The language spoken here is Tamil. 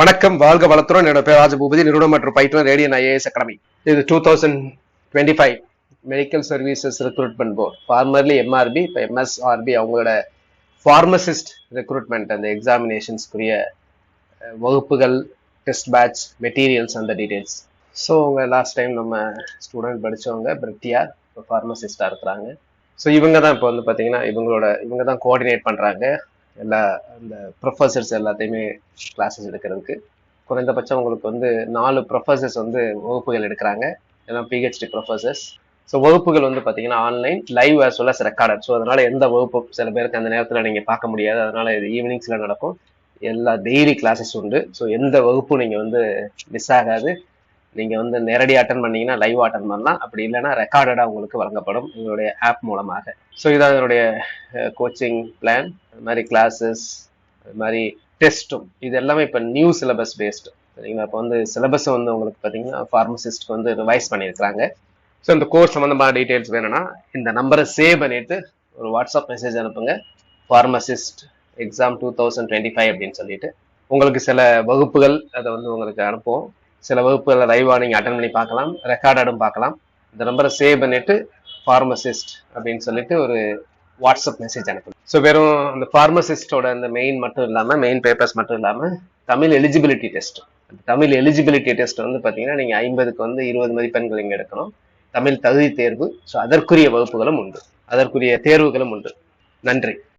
வணக்கம் வாழ்க வளத்துடன். என்னோட பேர் ராஜபூபதி. நிறுவனம் மற்றும் பயிற்றுனர் ரேடியன் ஐஏஎஸ் அகாடமி. இது two thousand twenty five medical services recruitment board formerly MRB இப்போ எம்எஸ்ஆர்பி அவங்களோட ஃபார்மசிஸ்ட் ரெக்ரூட்மெண்ட் அந்த எக்ஸாமினேஷன்ஸ்க்குரிய வகுப்புகள் டெஸ்ட் பேட்ச் மெட்டீரியல்ஸ் அந்த டீடைல்ஸ் ஸோ அவங்க லாஸ்ட் டைம் நம்ம ஸ்டூடெண்ட் படித்தவங்க பிரிட்டியார் இப்போ ஃபார்மசிஸ்டாக இருக்கிறாங்க. ஸோ இவங்க தான் இப்போ வந்து பார்த்தீங்கன்னா இவங்களோட இவங்க தான் கோஆர்டினேட் பண்ணுறாங்க எல்லா இந்த ப்ரொஃபசர்ஸ் எல்லாத்தையுமே கிளாஸஸ் எடுக்கிறதுக்கு. குறைந்தபட்சம் உங்களுக்கு வந்து நாலு ப்ரொஃபசர்ஸ் வந்து வகுப்புகள் எடுக்கிறாங்க. ஏன்னா பிஹெச்டி ப்ரொஃபசர்ஸ் ஸோ வகுப்புகள் வந்து பார்த்தீங்கன்னா online live as well as recorded so அதனால எந்த வகுப்பு சில பேருக்கு அந்த நேரத்தில் நீங்கள் பார்க்க முடியாது. அதனால இது ஈவினிங்ஸில் நடக்கும். எல்லா டெய்லி கிளாஸஸ் உண்டு. ஸோ எந்த வகுப்பும் நீங்கள் வந்து மிஸ் ஆகாது. நீங்கள் வந்து நேரடி அட்டன் பண்ணீங்கன்னா லைவ் அட்டன் பண்ணலாம். அப்படி இல்லைன்னா ரெக்கார்டடாக உங்களுக்கு வழங்கப்படும் எங்களுடைய ஆப் மூலமாக. ஸோ இதான் என்னுடைய கோச்சிங் பிளான் அது மாதிரி கிளாஸஸ் அது மாதிரி டெஸ்ட்டும் இது எல்லாமே இப்போ நியூ சிலபஸ் பேஸ்டு சரிங்களா இப்போ வந்து சிலபஸ் வந்து உங்களுக்கு பார்த்தீங்கன்னா ஃபார்மசிஸ்ட்க்கு வந்து ரிவைஸ் பண்ணியிருக்கிறாங்க. ஸோ இந்த கோர்ஸ் சம்மந்தமான டீட்டெயில்ஸ் வேணும்னா இந்த நம்பரை சேவ் பண்ணிட்டு ஒரு வாட்ஸ்அப் மெசேஜ் அனுப்புங்க. Pharmacist exam two thousand twenty five அப்படின்னு சொல்லிட்டு. உங்களுக்கு சில வகுப்புகள் அதை வந்து உங்களுக்கு அனுப்புவோம். சில வகுப்புகளை லைவாக நீங்கள் அட்டன் பண்ணி பார்க்கலாம் ரெக்கார்டடும் பார்க்கலாம். இந்த நம்பரை சேவ் பண்ணிட்டு ஃபார்மசிஸ்ட் அப்படின்னு சொல்லிட்டு ஒரு வாட்ஸ்அப் மெசேஜ் அனுப்புங்க. ஸோ வெறும் அந்த ஃபார்மசிஸ்டோட அந்த மெயின் மட்டும் இல்லாமல் மெயின் பேப்பர்ஸ் மட்டும் இல்லாமல் Tamil eligibility test Tamil eligibility test வந்து பார்த்தீங்கன்னா நீங்கள் ஐம்பதுக்கு வந்து இருபது மதிப்பெண்கள் இங்கே எடுக்கணும். தமிழ் தகுதி தேர்வு ஸோ அதற்குரிய வகுப்புகளும் உண்டு. அதற்குரிய தேர்வுகளும் உண்டு. நன்றி.